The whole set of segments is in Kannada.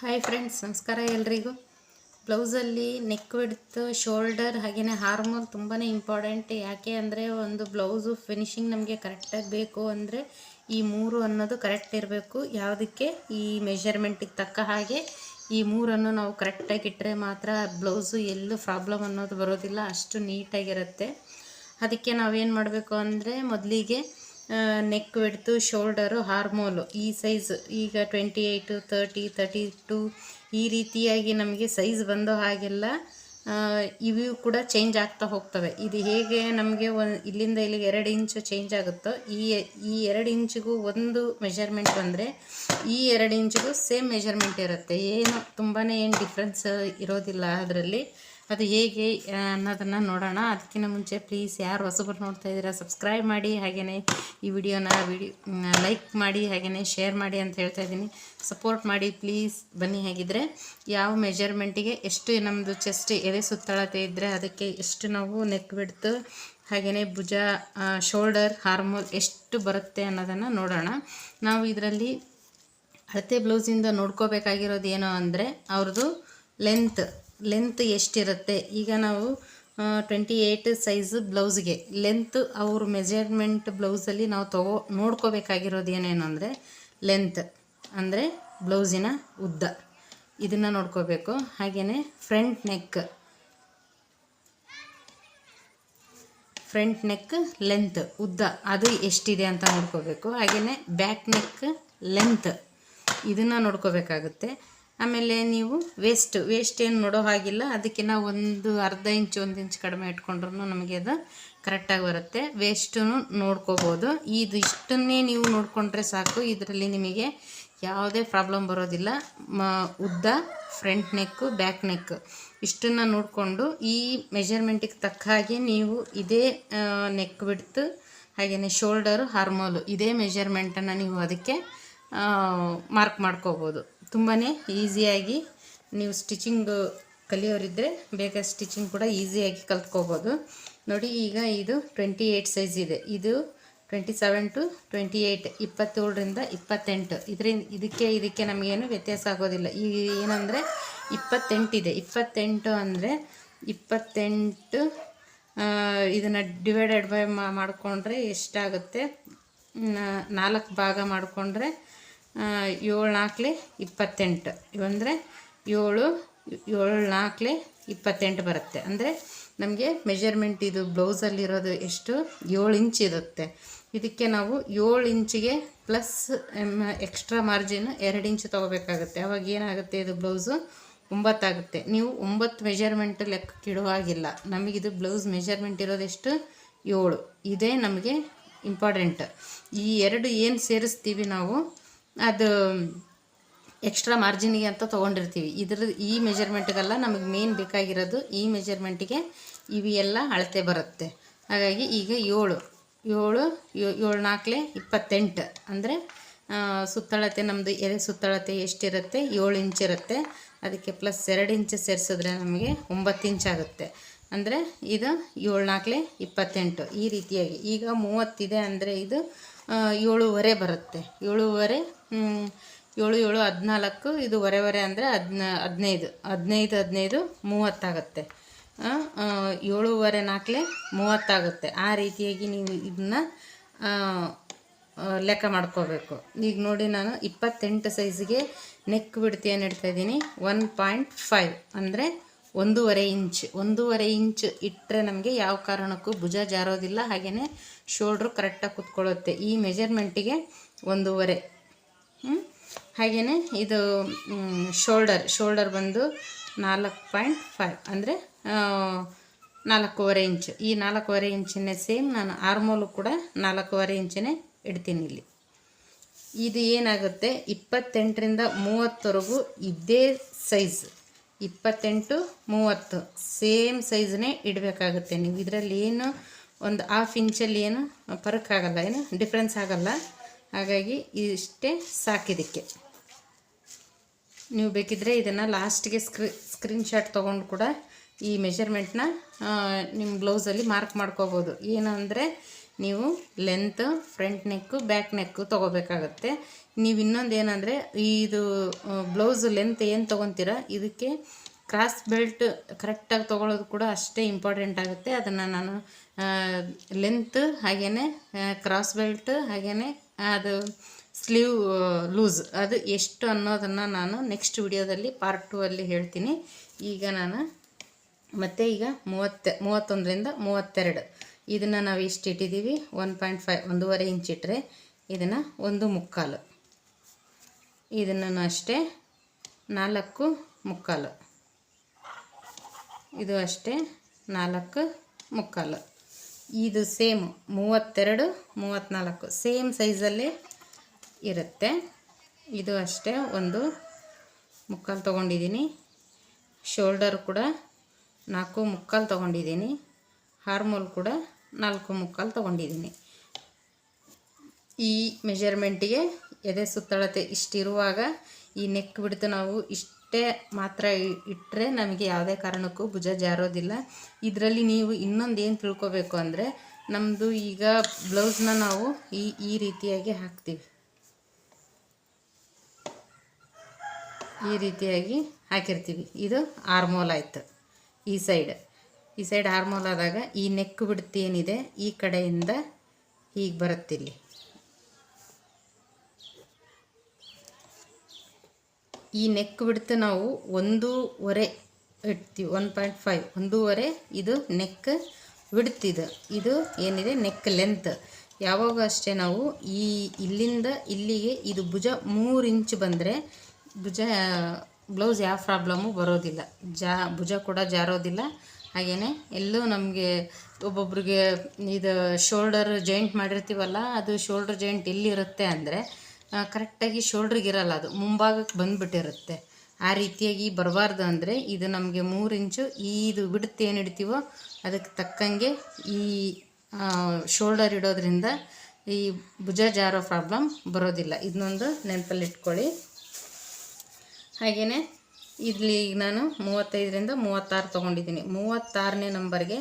ಹಾಯ್ ಫ್ರೆಂಡ್ಸ್ ನಮಸ್ಕಾರ ಎಲ್ರಿಗೂ. ಬ್ಲೌಸಲ್ಲಿ ನೆಕ್ ವಿಡ್ತ್ ಶೋಲ್ಡರ್ ಹಾಗೆಯೇ ಹಾರ್ಮೋಲ್ ತುಂಬಾ ಇಂಪಾರ್ಟೆಂಟ್ ಯಾಕೆ ಅಂದರೆ ಒಂದು ಬ್ಲೌಸು ಫಿನಿಶಿಂಗ್ ನಮಗೆ ಕರೆಕ್ಟಾಗಿ ಬೇಕು ಅಂದರೆ ಈ ಮೂರು ಅನ್ನೋದು ಕರೆಕ್ಟ್ ಇರಬೇಕು. ಯಾವುದಕ್ಕೆ? ಈ ಮೆಷರ್ಮೆಂಟಿಗೆ ತಕ್ಕ ಹಾಗೆ ಈ ಮೂರನ್ನು ನಾವು ಕರೆಕ್ಟಾಗಿ ಇಟ್ಟರೆ ಮಾತ್ರ ಬ್ಲೌಸು ಎಲ್ಲೂ ಪ್ರಾಬ್ಲಮ್ ಅನ್ನೋದು ಬರೋದಿಲ್ಲ. ಅಷ್ಟು ನೀಟಾಗಿರುತ್ತೆ ಅದಕ್ಕೆ ನಾವೇನು ಮಾಡಬೇಕು ಅಂದರೆ ಮೊದಲಿಗೆ ನೆಕ್ ವಿಡ್ತು ಶೋಲ್ಡರು ಹಾರ್ಮೋಲು ಈ ಸೈಜ್ ಈಗ twenty eight thirty thirty two ಈ ರೀತಿಯಾಗಿ ನಮಗೆ ಸೈಜ್ ಬಂದೋ ಹಾಗೆಲ್ಲ ಇವು ಕೂಡ ಚೇಂಜ್ ಆಗ್ತಾ ಹೋಗ್ತವೆ. ಇದು ಹೇಗೆ ನಮಗೆ ಒಂದು, ಇಲ್ಲಿಂದ ಇಲ್ಲಿಗೆ ಎರಡು ಇಂಚು ಚೇಂಜ್ ಆಗುತ್ತೋ, ಈ ಈ ಎರಡು ಇಂಚಿಗೂ ಒಂದು ಮೆಷರ್ಮೆಂಟ್ ಬಂದರೆ ಈ ಎರಡು ಇಂಚಿಗೂ ಸೇಮ್ ಮೆಷರ್ಮೆಂಟ್ ಇರುತ್ತೆ. ಏನು ತುಂಬಾ ಏನು ಡಿಫ್ರೆನ್ಸ್ ಇರೋದಿಲ್ಲ ಅದರಲ್ಲಿ. ಅದು ಹೇಗೆ ಅನ್ನೋದನ್ನು ನೋಡೋಣ. ಅದಕ್ಕಿಂತ ಮುಂಚೆ ಪ್ಲೀಸ್ ಯಾರು ಹೊಸಬರು ನೋಡ್ತಾ ಇದ್ದೀರಾ ಸಬ್ಸ್ಕ್ರೈಬ್ ಮಾಡಿ ಹಾಗೆಯೇ ಈ ವಿಡಿಯೋನ ವಿಡಿಯೋ ಲೈಕ್ ಮಾಡಿ ಹಾಗೆಯೇ ಶೇರ್ ಮಾಡಿ ಅಂತ ಹೇಳ್ತಾ ಇದ್ದೀನಿ. ಸಪೋರ್ಟ್ ಮಾಡಿ ಪ್ಲೀಸ್ ಬನ್ನಿ ಹಾಗಿದ್ರೆ. ಯಾವ ಮೆಜರ್ಮೆಂಟಿಗೆ ಎಷ್ಟು ನಮ್ಮದು ಚೆಸ್ಟ್ ಎದೆ ಸುತ್ತಳತೆ ಇದ್ದರೆ ಅದಕ್ಕೆ ಎಷ್ಟು ನಾವು ನೆಕ್ ಬಿಡ್ತು ಹಾಗೆಯೇ ಭುಜ ಶೋಲ್ಡರ್ ಹಾರ್ಮೋಲ್ ಎಷ್ಟು ಬರುತ್ತೆ ಅನ್ನೋದನ್ನು ನೋಡೋಣ. ನಾವು ಇದರಲ್ಲಿ ಅಳತೆ ಬ್ಲೌಸಿಂದ ನೋಡ್ಕೋಬೇಕಾಗಿರೋದು ಏನು ಅಂದರೆ ಅವ್ರದ್ದು ಲೆಂತ್ ಲೆಂತ್ ಎಷ್ಟಿರುತ್ತೆ? ಈಗ ನಾವು ಟ್ವೆಂಟಿ ಏಯ್ಟ್ ಸೈಜ್ ಬ್ಲೌಸ್ಗೆ. ಲೆಂತ್ ಅವ್ರ ಮೆಜರ್ಮೆಂಟ್ ಬ್ಲೌಸಲ್ಲಿ ನಾವು ತಗೋ, ನೋಡ್ಕೋಬೇಕಾಗಿರೋದು ಏನೇನು ಅಂದರೆ ಲೆಂತ್ ಅಂದರೆ ಬ್ಲೌಸಿನ ಉದ್ದ. ಇದನ್ನು ನೋಡ್ಕೋಬೇಕು. ಹಾಗೆಯೇ front neck front neck length ಉದ್ದ. ಅದು ಎಷ್ಟಿದೆ ಅಂತ ನೋಡ್ಕೋಬೇಕು. ಹಾಗೆಯೇ ಬ್ಯಾಕ್ ನೆಕ್ ಲೆಂತ್ ಇದನ್ನು ನೋಡ್ಕೋಬೇಕಾಗುತ್ತೆ. ಆಮೇಲೆ ನೀವು ವೇಸ್ಟ್ ವೇಸ್ಟ್ ಏನು ನೋಡೋ ಹಾಗಿಲ್ಲ. ಅದಕ್ಕಿಂತ ಒಂದು ಅರ್ಧ ಇಂಚು, ಒಂದು ಇಂಚು ಕಡಿಮೆ ಇಟ್ಕೊಂಡ್ರು ನಮಗೆ ಅದು ಕರೆಕ್ಟಾಗಿ ಬರುತ್ತೆ. ವೇಸ್ಟೂ ನೋಡ್ಕೋಬೋದು. ಇದು ಇಷ್ಟನ್ನೇ ನೀವು ನೋಡಿಕೊಂಡ್ರೆ ಸಾಕು. ಇದರಲ್ಲಿ ನಿಮಗೆ ಯಾವುದೇ ಪ್ರಾಬ್ಲಮ್ ಬರೋದಿಲ್ಲ. ಮ, ಉದ್ದ ಫ್ರಂಟ್ ನೆಕ್ಕು ಬ್ಯಾಕ್ ನೆಕ್ ಇಷ್ಟನ್ನು ನೋಡಿಕೊಂಡು ಈ ಮೆಜರ್ಮೆಂಟಿಗೆ ತಕ್ಕ ಹಾಗೆ ನೀವು ಇದೇ ನೆಕ್ ಬಿಡ್ತು ಹಾಗೆಯೇ ಶೋಲ್ಡರು ಹಾರ್ಮೋಲು ಇದೇ ಮೆಜರ್ಮೆಂಟನ್ನು ನೀವು ಅದಕ್ಕೆ ಮಾರ್ಕ್ ಮಾಡ್ಕೋಬೋದು. ತುಂಬಾ ಈಸಿಯಾಗಿ ನೀವು ಸ್ಟಿಚಿಂಗ್ ಕಲಿಯೋರಿದ್ದರೆ ಬೇಗ ಸ್ಟಿಚಿಂಗ್ ಕೂಡ ಈಸಿಯಾಗಿ ಕಲ್ತ್ಕೋಬೋದು. ನೋಡಿ, ಈಗ ಇದು ಟ್ವೆಂಟಿ ಏಯ್ಟ್ ಸೈಜ್ ಇದೆ. ಇದು twenty seven to twenty eight ಇಪ್ಪತ್ತೇಳರಿಂದ ಇಪ್ಪತ್ತೆಂಟು. ಇದರಿಂದ ಇದಕ್ಕೆ ಇದಕ್ಕೆ ನಮಗೇನು ವ್ಯತ್ಯಾಸ ಆಗೋದಿಲ್ಲ. ಈಗ ಏನಂದರೆ ಇಪ್ಪತ್ತೆಂಟಿದೆ ಇಪ್ಪತ್ತೆಂಟು ಅಂದರೆ ಇಪ್ಪತ್ತೆಂಟು ಇದನ್ನು ಡಿವೈಡೆಡ್ ಬೈ ಮಾಡಿಕೊಂಡ್ರೆ ಎಷ್ಟಾಗುತ್ತೆ? ನಾಲ್ಕು ಭಾಗ ಮಾಡಿಕೊಂಡ್ರೆ ಏಳು ನಾಲ್ಕಲೆ ಇಪ್ಪತ್ತೆಂಟು. ಅಂದರೆ ಏಳು ಏಳು ನಾಲ್ಕಲೆ ಇಪ್ಪತ್ತೆಂಟು ಬರುತ್ತೆ. ಅಂದರೆ ನಮಗೆ ಮೆಜರ್ಮೆಂಟ್ ಇದು ಬ್ಲೌಸಲ್ಲಿರೋದು ಎಷ್ಟು? ಏಳು ಇಂಚ್ ಇರುತ್ತೆ. ಇದಕ್ಕೆ ನಾವು ಏಳು ಇಂಚಿಗೆ ಪ್ಲಸ್ ಎಕ್ಸ್ಟ್ರಾ ಮಾರ್ಜಿನ್ ಎರಡು ಇಂಚ್ ತೊಗೋಬೇಕಾಗುತ್ತೆ. ಅವಾಗ ಏನಾಗುತ್ತೆ ಇದು ಬ್ಲೌಸು ಒಂಬತ್ತಾಗುತ್ತೆ. ನೀವು ಒಂಬತ್ತು ಮೆಜರ್ಮೆಂಟ್ ಲೆಕ್ಕಕ್ಕಿಡುವಾಗಿಲ್ಲ ನಮಗಿದು ಬ್ಲೌಸ್ ಮೆಜರ್ಮೆಂಟ್ ಇರೋದೆಷ್ಟು ಏಳು. ಇದೇ ನಮಗೆ ಇಂಪಾರ್ಟೆಂಟ್ ಈ ಎರಡು ಏನು ಸೇರಿಸ್ತೀವಿ ನಾವು? ಅದು ಎಕ್ಸ್ಟ್ರಾ ಮಾರ್ಜಿನಿಗೆ ಅಂತ ತೊಗೊಂಡಿರ್ತೀವಿ. ಇದ್ರ ಈ ಮೆಜರ್ಮೆಂಟ್ಗೆಲ್ಲ ನಮಗೆ ಮೇನ್ ಬೇಕಾಗಿರೋದು ಈ ಮೆಜರ್ಮೆಂಟಿಗೆ ಇವು ಎಲ್ಲ ಅಳತೆ ಬರುತ್ತೆ. ಹಾಗಾಗಿ ಈಗ ಏಳು ಏಳು ಏಳು ನಾಲ್ಕಲೆ ಇಪ್ಪತ್ತೆಂಟು ಅಂದರೆ ಸುತ್ತಳತೆ ನಮ್ಮದು ಎರೆ ಸುತ್ತಳತೆ ಎಷ್ಟಿರುತ್ತೆ? ಏಳು ಇಂಚ್ ಇರುತ್ತೆ. ಅದಕ್ಕೆ ಪ್ಲಸ್ ಎರಡು ಇಂಚ್ ಸೇರಿಸಿದ್ರೆ ನಮಗೆ ಒಂಬತ್ತು ಇಂಚ್ ಆಗುತ್ತೆ. ಅಂದರೆ ಇದು ಏಳು ನಾಲ್ಕಲೆ ಇಪ್ಪತ್ತೆಂಟು ಈ ರೀತಿಯಾಗಿ. ಈಗ ಮೂವತ್ತಿದೆ ಅಂದರೆ ಇದು ಏಳುವರೆ ಬರುತ್ತೆ. ಏಳೂವರೆ ಏಳು ಏಳು, ಹದಿನಾಲ್ಕು, ಇದು ವರೆ ವರೆ ಅಂದರೆ ಹದಿನ, ಹದಿನೈದು. ಹದಿನೈದು ಹದಿನೈದು, ಮೂವತ್ತಾಗುತ್ತೆ. ಏಳುವರೆ ನಾಲ್ಕಲೆ ಮೂವತ್ತಾಗುತ್ತೆ. ಆ ರೀತಿಯಾಗಿ ನೀವು ಇದನ್ನ ಲೆಕ್ಕ ಮಾಡ್ಕೋಬೇಕು. ಈಗ ನೋಡಿ ನಾನು ಇಪ್ಪತ್ತೆಂಟು ಸೈಜ್ಗೆ ನೆಕ್ ಬಿಡ್ತಿಯನ್ನು ಏನು ಇಡ್ತಾ ಇದ್ದೀನಿ? ಒನ್ ಪಾಯಿಂಟ್ ಫೈವ್ ಅಂದರೆ ಒಂದೂವರೆ ಇಂಚ್. ಒಂದೂವರೆ ಇಂಚ್ ಇಟ್ಟರೆ ನಮಗೆ ಯಾವ ಕಾರಣಕ್ಕೂ ಭುಜ ಜಾರೋದಿಲ್ಲ. ಹಾಗೆಯೇ ಶೋಲ್ಡ್ರು ಕರೆಕ್ಟಾಗಿ ಕುತ್ಕೊಳ್ಳುತ್ತೆ. ಈ ಮೆಜರ್ಮೆಂಟಿಗೆ ಒಂದೂವರೆ? ಹಾಗೆಯೇ ಇದು ಶೋಲ್ಡರ್ ಶೋಲ್ಡರ್ ಬಂದು ನಾಲ್ಕು ಪಾಯಿಂಟ್ ಫೈವ್, ಅಂದರೆ ನಾಲ್ಕೂವರೆ ಇಂಚು. ಈ ನಾಲ್ಕೂವರೆ ಇಂಚಿನೇ ಸೇಮ್ ನಾನು ಆರ್ಮೋಲು ಕೂಡ ನಾಲ್ಕೂವರೆ ಇಂಚಿನೇ ಇಡ್ತೀನಿ ಇಲ್ಲಿ. ಇದು ಏನಾಗುತ್ತೆ? ಇಪ್ಪತ್ತೆಂಟರಿಂದ ಮೂವತ್ತವರೆಗೂ ಇದೇ ಸೈಜ್. ಇಪ್ಪತ್ತೆಂಟು, ಮೂವತ್ತು, ಸೇಮ್ ಸೈಜ್ನೇ ಇಡಬೇಕಾಗುತ್ತೆ ನೀವು. ಇದರಲ್ಲಿ ಏನು, ಒಂದು ಹಾಫ್ ಇಂಚಲ್ಲಿ ಏನು ಫರಕ್ ಆಗಲ್ಲ, ಏನು, ಡಿಫ್ರೆನ್ಸ್ ಆಗಲ್ಲ. ಹಾಗಾಗಿ ಇಷ್ಟೇ ಸಾಕಿದಕ್ಕೆ ನೀವು ಬೇಕಿದ್ದರೆ ಇದನ್ನು ಲಾಸ್ಟ್ಗೆ ಸ್ಕ್ರೀ ಸ್ಕ್ರೀನ್ಶಾಟ್ ತೊಗೊಂಡು ಕೂಡ ಈ ಮೆಷರ್ಮೆಂಟ್ನ ನಿಮ್ಮ ಬ್ಲೌಸಲ್ಲಿ ಮಾರ್ಕ್ ಮಾಡ್ಕೋಬೋದು. ಏನು ನೀವು length front neck back neck ತೊಗೋಬೇಕಾಗತ್ತೆ. ನೀವು ಇನ್ನೊಂದು ಏನಂದರೆ ಇದು ಬ್ಲೌಸ್ ಲೆಂತ್ ಏನು ತೊಗೊತೀರ, ಇದಕ್ಕೆ ಕ್ರಾಸ್ ಬೆಲ್ಟ್ ಕರೆಕ್ಟಾಗಿ ತೊಗೊಳೋದು ಕೂಡ ಅಷ್ಟೇ ಇಂಪಾರ್ಟೆಂಟ್ ಆಗುತ್ತೆ. ಅದನ್ನು ನಾನು ಲೆಂತ್ ಹಾಗೆಯೇ ಕ್ರಾಸ್ ಬೆಲ್ಟ್ ಹಾಗೆಯೇ ಅದು ಸ್ಲೀವ್ ಲೂಸ್ ಅದು ಎಷ್ಟು ಅನ್ನೋದನ್ನು ನಾನು ನೆಕ್ಸ್ಟ್ ವಿಡಿಯೋದಲ್ಲಿ ಪಾರ್ಟ್ ಟೂ ಅಲ್ಲಿ ಹೇಳ್ತೀನಿ. ಈಗ ನಾನು ಮತ್ತು ಈಗ ಮೂವತ್ತೆ, ಮೂವತ್ತೊಂದರಿಂದ ಮೂವತ್ತೆರಡು. ಇದನ್ನು ನಾವು ಎಷ್ಟು ಇಟ್ಟಿದ್ದೀವಿ ಒನ್ ಪಾಯಿಂಟ್ ಫೈವ್ ಒಂದೂವರೆ ಇಂಚ್ ಇಟ್ಟರೆ ಇದನ್ನು ಒಂದು ಮುಕ್ಕಾಲು. ಇದನ್ನು ಅಷ್ಟೇ ನಾಲ್ಕು ಮುಕ್ಕಾಲು. ಇದು ಅಷ್ಟೇ ನಾಲ್ಕು ಮುಕ್ಕಾಲು. ಇದು ಸೇಮ್ ಮೂವತ್ತೆರಡು ಮೂವತ್ತ್ನಾಲ್ಕು ಸೇಮ್ ಸೈಜಲ್ಲೇ ಇರುತ್ತೆ. ಇದು ಅಷ್ಟೇ ಒಂದು ಮುಕ್ಕಾಲು ತೊಗೊಂಡಿದ್ದೀನಿ. ಶೋಲ್ಡರ್ ಕೂಡ ನಾಲ್ಕು ಮುಕ್ಕಾಲು ತೊಗೊಂಡಿದ್ದೀನಿ. ಹಾರ್ಮೋಲ್ ಕೂಡ ನಾಲ್ಕು ಮುಕ್ಕಾಲು ತೊಗೊಂಡಿದ್ದೀನಿ. ಈ ಮೆಜರ್ಮೆಂಟಿಗೆ ಎದೆ ಸುತ್ತಳತೆ ಇಷ್ಟಿರುವಾಗ ಈ ನೆಕ್ ಬಿಡ್ತು ನಾವು ಇಷ್ಟೇ ಮಾತ್ರ ಇಟ್ಟರೆ ನಮಗೆ ಯಾವುದೇ ಕಾರಣಕ್ಕೂ ಭುಜ ಜಾರೋದಿಲ್ಲ. ಇದರಲ್ಲಿ ನೀವು ಇನ್ನೊಂದು ಏನು ತಿಳ್ಕೊಬೇಕು ಅಂದರೆ ನಮ್ಮದು ಈಗ ಬ್ಲೌಸ್ನ ನಾವು ಈ ಈ ರೀತಿಯಾಗಿ ಹಾಕ್ತೀವಿ. ಈ ರೀತಿಯಾಗಿ ಹಾಕಿರ್ತೀವಿ. ಇದು ಆರ್ಮೋಲ್ ಆಯಿತು ಈ ಸೈಡ್. ಈ ಸೈಡ್ ಆರ್ಮೋಲ್ ಆದಾಗ ಈ ನೆಕ್ ಬಿಡ್ತು ಏನಿದೆ? ಈ ಕಡೆಯಿಂದ ಹೀಗೆ ಬರುತ್ತಿಲ್ಲಿ ಈ ನೆಕ್ ಬಿಡ್ತು ನಾವು ಒಂದೂವರೆ ಇಡ್ತೀವಿ ಒನ್ ಪಾಯಿಂಟ್ ಫೈವ್ ಒಂದೂವರೆ, ಇದು ನೆಕ್ ಬಿಡ್ತಿದೆ ಇದು. ಏನಿದೆ? ನೆಕ್ ಲೆಂತ್ ಯಾವಾಗ ಅಷ್ಟೇ ನಾವು ಈ ಇಲ್ಲಿಂದ ಇಲ್ಲಿಗೆ ಇದು ಭುಜ ಮೂರು ಇಂಚ್ ಬಂದರೆ ಭುಜ ಬ್ಲೌಸ್ ಯಾವ ಪ್ರಾಬ್ಲಮ್ಮು ಬರೋದಿಲ್ಲ. ಜಾ, ಭುಜ ಕೂಡ ಜಾರೋದಿಲ್ಲ. ಹಾಗೆಯೇ ಎಲ್ಲೂ ನಮಗೆ ಒಬ್ಬೊಬ್ರಿಗೆ ಇದು ಶೋಲ್ಡರ್ ಜಾಯಿಂಟ್ ಮಾಡಿರ್ತೀವಲ್ಲ, ಅದು ಶೋಲ್ಡರ್ ಜಾಯಿಂಟ್ ಎಲ್ಲಿರುತ್ತೆ ಅಂದರೆ ಕರೆಕ್ಟಾಗಿ ಶೋಲ್ಡ್ರಿಗೆ ಇರಲ್ಲ ಅದು. ಮುಂಭಾಗಕ್ಕೆ ಬಂದುಬಿಟ್ಟಿರುತ್ತೆ. ಆ ರೀತಿಯಾಗಿ ಬರಬಾರ್ದು ಅಂದರೆ ಇದು ನಮಗೆ ಮೂರು ಇಂಚು ಇದು ಬಿಡುತ್ತೆ ಏನು ಇಡ್ತೀವೋ ಅದಕ್ಕೆ ತಕ್ಕಂಗೆ ಈ ಶೋಲ್ಡರ್ ಇಡೋದ್ರಿಂದ ಈ ಭುಜ ಜಾರೋ ಪ್ರಾಬ್ಲಮ್ ಬರೋದಿಲ್ಲ. ಇದನ್ನೊಂದು ನೆನಪಲ್ಲಿ ಇಟ್ಕೊಳ್ಳಿ. ಹಾಗೆಯೇ ಇಲ್ಲಿ ನಾನು ಮೂವತ್ತೈದರಿಂದ ಮೂವತ್ತಾರು ತೊಗೊಂಡಿದ್ದೀನಿ. ಮೂವತ್ತಾರನೇ ನಂಬರ್ಗೆ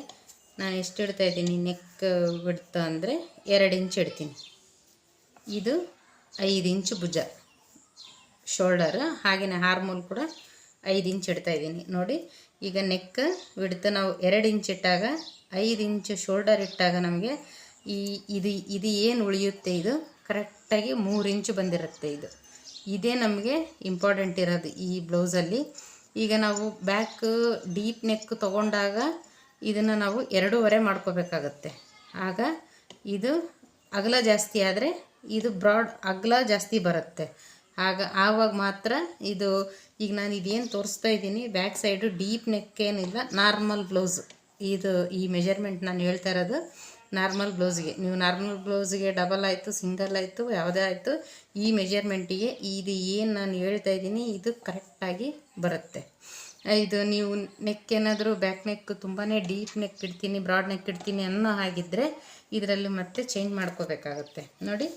ನಾನು ಎಷ್ಟು ಇಡ್ತಾ ಇದ್ದೀನಿ? ನೆಕ್ ಬಿಡ್ತಾ ಅಂದರೆ ಎರಡು ಇಂಚ್ ಇಡ್ತೀನಿ. ಇದು ಐದು ಇಂಚು ಭುಜ ಶೋಲ್ಡರ್ ಹಾಗೆಯೇ ಹಾರ್ಮೋನ್ ಕೂಡ ಐದು ಇಂಚ್ ಇಡ್ತಾ ಇದ್ದೀನಿ. ನೋಡಿ, ಈಗ ನೆಕ್ ಬಿಡ್ತು ನಾವು ಎರಡು ಇಂಚ್ ಇಟ್ಟಾಗ, ಐದು ಇಂಚು ಶೋಲ್ಡರ್ ಇಟ್ಟಾಗ ನಮಗೆ ಈ ಇದು ಇದು ಏನು ಉಳಿಯುತ್ತೆ ಇದು? ಕರೆಕ್ಟಾಗಿ ಮೂರು ಇಂಚು ಬಂದಿರುತ್ತೆ ಇದು. ಇದೇ ನಮಗೆ ಇಂಪಾರ್ಟೆಂಟ್ ಇರೋದು ಈ ಬ್ಲೌಸಲ್ಲಿ ಈಗ ನಾವು ಬ್ಯಾಕ್ ಡೀಪ್ ನೆಕ್ ತೊಗೊಂಡಾಗ ಇದನ್ನು ನಾವು ಎರಡೂವರೆ ಮಾಡ್ಕೋಬೇಕಾಗತ್ತೆ. ಆಗ ಇದು ಅಗಲ ಜಾಸ್ತಿ ಆದರೆ ಇದು ಬ್ರಾಡ್ ಅಗಲ ಜಾಸ್ತಿ ಬರುತ್ತೆ. ಆಗ, ಆವಾಗ ಮಾತ್ರ ಇದು, ಈಗ ನಾನು ಇದೇನು ತೋರಿಸ್ತಾ ಇದ್ದೀನಿ, ಬ್ಯಾಕ್ ಸೈಡು ಡೀಪ್ ನೆಕ್ ಏನಿಲ್ಲ, ನಾರ್ಮಲ್ ಬ್ಲೌಸ್. ಇದು ಈ ಮೆಜರ್ಮೆಂಟ್ ನಾನು ಹೇಳ್ತಾ ಇರೋದು, ನಾರ್ಮಲ್ ಬ್ಲೌಸ್ಗೆ. ನೀವು ನಾರ್ಮಲ್ ಬ್ಲೌಸ್ಗೆ ಡಬಲ್ ಆಯಿತು, ಸಿಂಗಲ್ ಆಯಿತು, ಯಾವುದೇ ಆಯಿತು, ಈ ಮೆಜರ್ಮೆಂಟಿಗೆ ಇದು ಏನು ನಾನು ಹೇಳ್ತಾ ಇದ್ದೀನಿ, ಇದು ಕರೆಕ್ಟಾಗಿ ಬರುತ್ತೆ. ಇದು ನೀವು ನೆಕ್ ಏನಾದರೂ ಬ್ಯಾಕ್ ನೆಕ್ ತುಂಬಾ ಡೀಪ್ ನೆಕ್ ಇಡ್ತೀನಿ ಬ್ರಾಡ್ ನೆಕ್ ಇಡ್ತೀನಿ ಅನ್ನೋ ಹಾಗಿದ್ದರೆ ಇದರಲ್ಲಿ ಮತ್ತೆ ಚೇಂಜ್ ಮಾಡ್ಕೋಬೇಕಾಗುತ್ತೆ. ನೋಡಿ,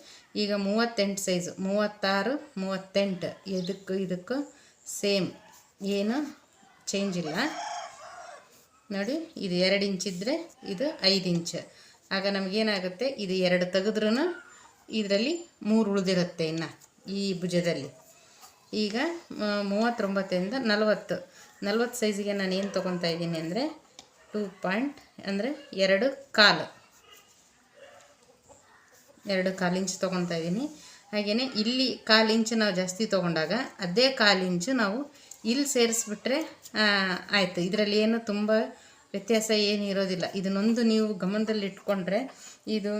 ಈಗ ಮೂವತ್ತೆಂಟು ಸೈಜು ಮೂವತ್ತಾರು, ಮೂವತ್ತೆಂಟು ಇದಕ್ಕೂ ಇದಕ್ಕೂ ಸೇಮ್ ಏನು? ಚೇಂಜ್ ಇಲ್ಲ. ನೋಡಿ, ಇದು ಎರಡು ಇಂಚಿದ್ರೆ ಇದು ಐದು ಇಂಚ್ ಆಗ ನಮಗೇನಾಗುತ್ತೆ? ಇದು ಎರಡು ತೆಗೆದ್ರೂ ಇದರಲ್ಲಿ ಮೂರು ಉಳಿದಿರುತ್ತೆ ಇನ್ನು ಈ ಭುಜದಲ್ಲಿ. ಈಗ ಮೂವತ್ತೊಂಬತ್ತರಿಂದ ನಲವತ್ತು. ನಲವತ್ತು ಸೈಜಿಗೆ ನಾನು ಏನು ತೊಗೊತಾ ಇದ್ದೀನಿ ಅಂದರೆ ಟೂ ಪಾಯಿಂಟ್ ಅಂದರೆ ಎರಡು ಕಾಲು. ಎರಡು ಕಾಲು ಇಂಚ್ ತೊಗೊತಾ ಇದ್ದೀನಿ. ಹಾಗೆಯೇ ಇಲ್ಲಿ ಕಾಲು ಇಂಚು ನಾವು ಜಾಸ್ತಿ ತೊಗೊಂಡಾಗ ಅದೇ ಕಾಲು ಇಂಚು ನಾವು ಇಲ್ಲಿ ಸೇರಿಸ್ಬಿಟ್ರೆ ಆಯಿತು. ಇದರಲ್ಲಿ ಏನು ತುಂಬ ವ್ಯತ್ಯಾಸ ಏನು ಇರೋದಿಲ್ಲ. ಇದನ್ನೊಂದು ನೀವು ಗಮನದಲ್ಲಿ ಇಟ್ಕೊಂಡ್ರೆ ಇದು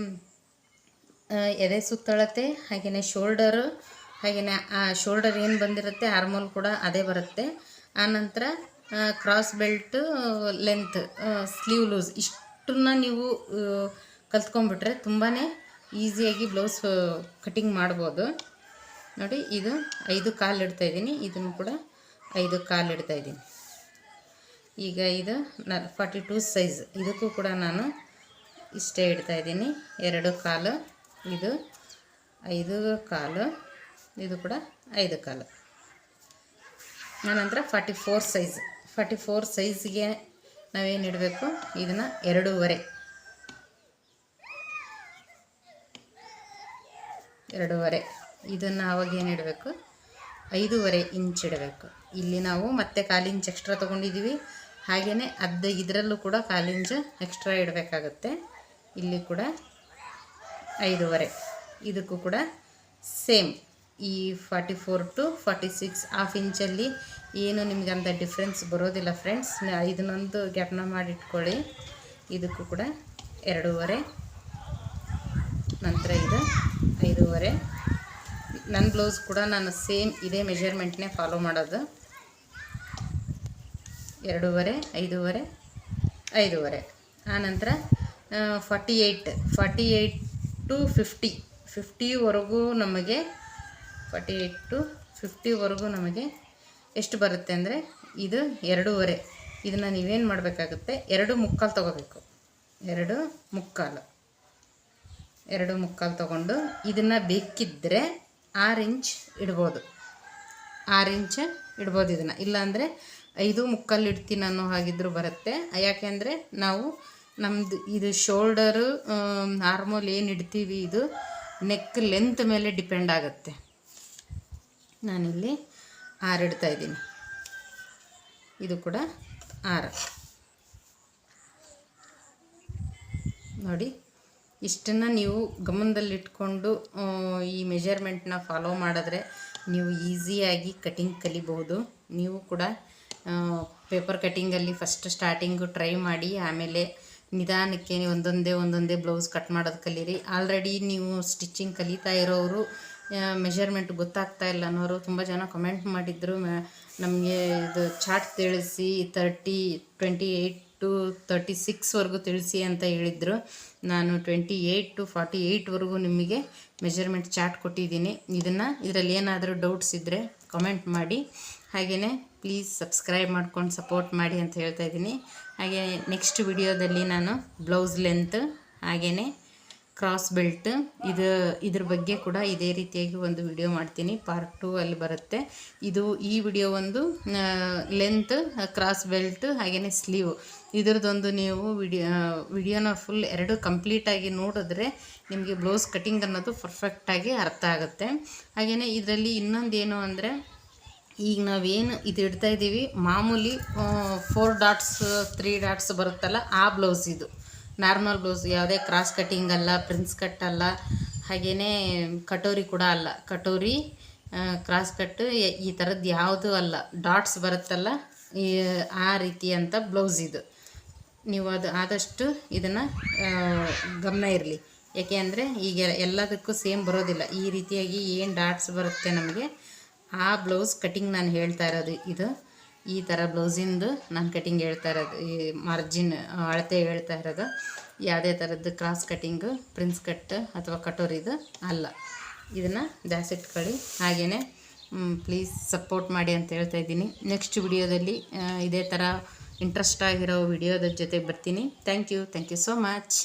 ಎದೆ ಸುತ್ತಳತೆ ಹಾಗೆಯೇ ಶೋಲ್ಡರು ಹಾಗೆಯೇ ಆ ಶೋಲ್ಡರ್ ಏನು ಬಂದಿರುತ್ತೆ ಹಾರ್ಮೋಲ್ ಕೂಡ ಅದೇ ಬರುತ್ತೆ. ಆನಂತರ cross belt length sleeve loose ಇಷ್ಟನ್ನ ನೀವು ಕಲ್ತ್ಕೊಂಡ್ಬಿಟ್ರೆ ತುಂಬಾ ಈಸಿಯಾಗಿ ಬ್ಲೌಸ್ ಕಟಿಂಗ್ ಮಾಡ್ಬೋದು. ನೋಡಿ, ಇದು ಐದು ಕಾಲು ಇಡ್ತಾ ಇದ್ದೀನಿ. ಇದನ್ನು ಕೂಡ ಐದು ಕಾಲು ಇಡ್ತಾ ಇದ್ದೀನಿ. ಈಗ ಇದು ನ ಫಾರ್ಟಿ ಟೂ ಸೈಜ್ ಇದಕ್ಕೂ ಕೂಡ ನಾನು ಇಷ್ಟೇ ಇಡ್ತಾ ಇದ್ದೀನಿ. ಎರಡು ಕಾಲು. ಇದು ಐದು ಕಾಲು. ಇದು ಕೂಡ ಐದು ಕಾಲು. ಆನಂತರ forty four size forty four ಸೈಜ್ಗೆ ನಾವೇನು ಇಡಬೇಕು? ಇದನ್ನು ಎರಡೂವರೆ. ಎರಡೂವರೆ. ಇದನ್ನು ಅವಾಗ ಏನು ಇಡಬೇಕು? ಐದೂವರೆ ಇಂಚ್ ಇಡಬೇಕು. ಇಲ್ಲಿ ನಾವು ಮತ್ತೆ ಕಾಲು ಇಂಚ್ ಎಕ್ಸ್ಟ್ರಾ ತೊಗೊಂಡಿದ್ದೀವಿ ಹಾಗೆಯೇ ಅರ್ಧ ಇದರಲ್ಲೂ ಕೂಡ ಕಾಲು ಎಕ್ಸ್ಟ್ರಾ ಇಡಬೇಕಾಗತ್ತೆ. ಇಲ್ಲಿ ಕೂಡ ಐದೂವರೆ. ಇದಕ್ಕೂ ಕೂಡ ಸೇಮ್ ಈ forty four to forty six half ಇಂಚಲ್ಲಿ ಏನು ನಿಮ್ಗೆ ಅಂತ ಡಿಫ್ರೆನ್ಸ್ ಬರೋದಿಲ್ಲ ಫ್ರೆಂಡ್ಸ್ ಇದನ್ನೊಂದು ಗ್ಯಾಪ್ನ ಮಾಡಿಟ್ಕೊಳ್ಳಿ. ಇದಕ್ಕೂ ಕೂಡ ಎರಡೂವರೆ. ನಂತರ ಇದು ಐದೂವರೆ. ನನ್ನ ಬ್ಲೌಸ್ ಕೂಡ ನಾನು ಸೇಮ್ ಇದೇ ಮೆಜರ್ಮೆಂಟ್ನೇ ಫಾಲೋ ಮಾಡೋದು. ಎರಡೂವರೆ, ಐದೂವರೆ ಐದೂವರೆ. ಆನಂತರ forty eight forty eight to fifty ಫಿಫ್ಟಿವರೆಗೂ ನಮಗೆ ಫಾರ್ಟಿ ಏಯ್ಟ್ ಟು ಫಿಫ್ಟಿವರೆಗೂ ನಮಗೆ ಎಷ್ಟು ಬರುತ್ತೆ ಅಂದರೆ ಇದು ಎರಡೂವರೆ. ಇದನ್ನು ನೀವೇನು ಮಾಡಬೇಕಾಗುತ್ತೆ? ಎರಡು ಮುಕ್ಕಾಲು ತೊಗೋಬೇಕು. ಎರಡು ಮುಕ್ಕಾಲು. ಎರಡು ಮುಕ್ಕಾಲು ತೊಗೊಂಡು ಇದನ್ನು ಬೇಕಿದ್ದರೆ ಆರು ಇಂಚ್ ಇಡ್ಬೋದು. ಆರು ಇಂಚ್ ಇಡ್ಬೋದು ಇದನ್ನು. ಇಲ್ಲಾಂದರೆ ಐದು ಮುಕ್ಕಾಲು ಇಡ್ತೀನಿ ಅನ್ನೋ ಹಾಗಿದ್ರೂ ಬರುತ್ತೆ. ಯಾಕೆಂದರೆ ನಾವು ನಮ್ಮದು ಇದು ಶೋಲ್ಡರು ನಾರ್ಮಲ್ ಏನು ಇಡ್ತೀವಿ ಇದು ನೆಕ್ ಲೆಂತ್ ಮೇಲೆ ಡಿಪೆಂಡ್ ಆಗುತ್ತೆ. ನಾನಿಲ್ಲಿ ಆರು ಇಡ್ತಾ ಇದ್ದೀನಿ. ಇದು ಕೂಡ ಆರು. ನೋಡಿ, ಇಷ್ಟನ್ನು ನೀವು ಗಮನದಲ್ಲಿಟ್ಕೊಂಡು ಈ ಮೆಜರ್ಮೆಂಟ್ನ ಫಾಲೋ ಮಾಡಿದ್ರೆ ನೀವು ಈಸಿಯಾಗಿ ಕಟಿಂಗ್ ಕಲಿಬಹುದು. ನೀವು ಕೂಡ ಪೇಪರ್ ಕಟಿಂಗಲ್ಲಿ ಫಸ್ಟ್ ಸ್ಟಾರ್ಟಿಂಗು ಟ್ರೈ ಮಾಡಿ, ಆಮೇಲೆ ನಿಧಾನಕ್ಕೆ ಒಂದೊಂದೇ ಒಂದೊಂದೇ ಬ್ಲೌಸ್ ಕಟ್ ಮಾಡೋದು ಕಲೀರಿ. ಆಲ್ರೆಡಿ ನೀವು ಸ್ಟಿಚಿಂಗ್ ಕಲಿತಾ ಇರೋರು ಮೆಷರ್ಮೆಂಟ್ ಗೊತ್ತಾಗ್ತಾ ಇಲ್ಲ ಅನ್ನೋರು ತುಂಬ ಜನ ಕಮೆಂಟ್ ಮಾಡಿದ್ರು. ನಮಗೆ ಇದು ಚಾರ್ಟ್ ತಿಳಿಸಿ thirty twenty eight to thirty ಸಿಕ್ಸ್ವರೆಗೂ ತಿಳಿಸಿ ಅಂತ ಹೇಳಿದರು. ನಾನು ಟ್ವೆಂಟಿ ಏಯ್ಟ್ ಟು ಫಾರ್ಟಿ ಏಯ್ಟ್ವರೆಗೂ ನಿಮಗೆ ಮೆಜರ್ಮೆಂಟ್ ಚಾರ್ಟ್ ಕೊಟ್ಟಿದ್ದೀನಿ. ಇದನ್ನು ಇದರಲ್ಲಿ ಏನಾದರೂ ಡೌಟ್ಸ್ ಇದ್ದರೆ ಕಮೆಂಟ್ ಮಾಡಿ. ಹಾಗೆಯೇ ಪ್ಲೀಸ್ ಸಬ್ಸ್ಕ್ರೈಬ್ ಮಾಡ್ಕೊಂಡು ಸಪೋರ್ಟ್ ಮಾಡಿ ಅಂತ ಹೇಳ್ತಾ ಇದ್ದೀನಿ. ಹಾಗೆ ನೆಕ್ಸ್ಟ್ ವಿಡಿಯೋದಲ್ಲಿ ನಾನು ಬ್ಲೌಸ್ ಲೆಂತ್ ಹಾಗೆಯೇ ಕ್ರಾಸ್ ಬೆಲ್ಟ್ ಇದು ಇದ್ರ ಬಗ್ಗೆ ಕೂಡ ಇದೇ ರೀತಿಯಾಗಿ ಒಂದು ವಿಡಿಯೋ ಮಾಡ್ತೀನಿ. ಪಾರ್ಟ್ ಟೂ ಅಲ್ಲಿ ಬರುತ್ತೆ. ಇದು ಈ ವಿಡಿಯೋ ಒಂದು ಲೆಂತ್ ಕ್ರಾಸ್ ಬೆಲ್ಟ್ ಹಾಗೆಯೇ ಸ್ಲೀವ್ ಇದ್ರದ್ದೊಂದು ನೀವು ವಿಡಿಯೋ ವಿಡಿಯೋನ ಫುಲ್ ಎರಡು ಕಂಪ್ಲೀಟಾಗಿ ನೋಡಿದ್ರೆ ನಿಮಗೆ ಬ್ಲೌಸ್ ಕಟಿಂಗ್ ಅನ್ನೋದು ಪರ್ಫೆಕ್ಟಾಗಿ ಅರ್ಥ ಆಗುತ್ತೆ. ಹಾಗೆಯೇ ಇದರಲ್ಲಿ ಇನ್ನೊಂದು ಏನು ಅಂದರೆ, ಈಗ ನಾವೇನು ಇದು ಇಡ್ತಾ ಇದ್ದೀವಿ ಮಾಮೂಲಿ ಫೋರ್ ಡಾಟ್ಸ್ ತ್ರೀ ಡಾಟ್ಸ್ ಬರುತ್ತಲ್ಲ, ಆ ಬ್ಲೌಸ್ ಇದು. ನಾರ್ಮಲ್ ಬ್ಲೌಸ್, ಯಾವುದೇ ಕ್ರಾಸ್ ಕಟ್ಟಿಂಗ್ ಅಲ್ಲ ಪ್ರಿನ್ಸ್ ಕಟ್ ಅಲ್ಲ ಹಾಗೆಯೇ ಕಟೋರಿ ಕೂಡ ಅಲ್ಲ. ಕಟೋರಿ ಕ್ರಾಸ್ ಕಟ್ಟು ಈ ಥರದ್ದು ಯಾವುದೂ ಅಲ್ಲ. ಡಾಟ್ಸ್ ಬರುತ್ತಲ್ಲ, ಈ, ಆ ರೀತಿಯಂಥ ಬ್ಲೌಸ್ ಇದು. ನೀವು ಅದು ಆದಷ್ಟು ಇದನ್ನು ಗಮನ ಇರಲಿ. ಯಾಕೆ ಅಂದರೆ ಈಗ ಎಲ್ಲದಕ್ಕೂ ಸೇಮ್ ಬರೋದಿಲ್ಲ. ಈ ರೀತಿಯಾಗಿ ಏನು ಡಾಟ್ಸ್ ಬರುತ್ತೆ ನಮಗೆ, ಆ ಬ್ಲೌಸ್ ಕಟಿಂಗ್ ನಾನು ಹೇಳ್ತಾ ಇರೋದು ಇದು. ಈ ಥರ ಬ್ಲೌಸಿಂದು ನಾನು ಕಟಿಂಗ್ ಹೇಳ್ತಾ ಇರೋದು, ಈ ಮಾರ್ಜಿನ್ ಅಳತೆ ಹೇಳ್ತಾ ಇರೋದು. ಯಾವುದೇ ಥರದ್ದು ಕ್ರಾಸ್ ಕಟ್ಟಿಂಗು ಪ್ರಿನ್ಸ್ ಕಟ್ ಅಥವಾ ಕಟೋರಿದು ಅಲ್ಲ. ಇದನ್ನು ಜಾಸ್ತಿಟ್ಕೊಳ್ಳಿ ಹಾಗೆಯೇ ಪ್ಲೀಸ್ ಸಪೋರ್ಟ್ ಮಾಡಿ ಅಂತ ಹೇಳ್ತಾ ಇದ್ದೀನಿ. ನೆಕ್ಸ್ಟ್ ವಿಡಿಯೋದಲ್ಲಿ ಇದೇ ಥರ ಇಂಟ್ರೆಸ್ಟ್ ಆಗಿರೋ ವಿಡಿಯೋದ ಜೊತೆ ಬರ್ತೀನಿ. Thank you thank you so much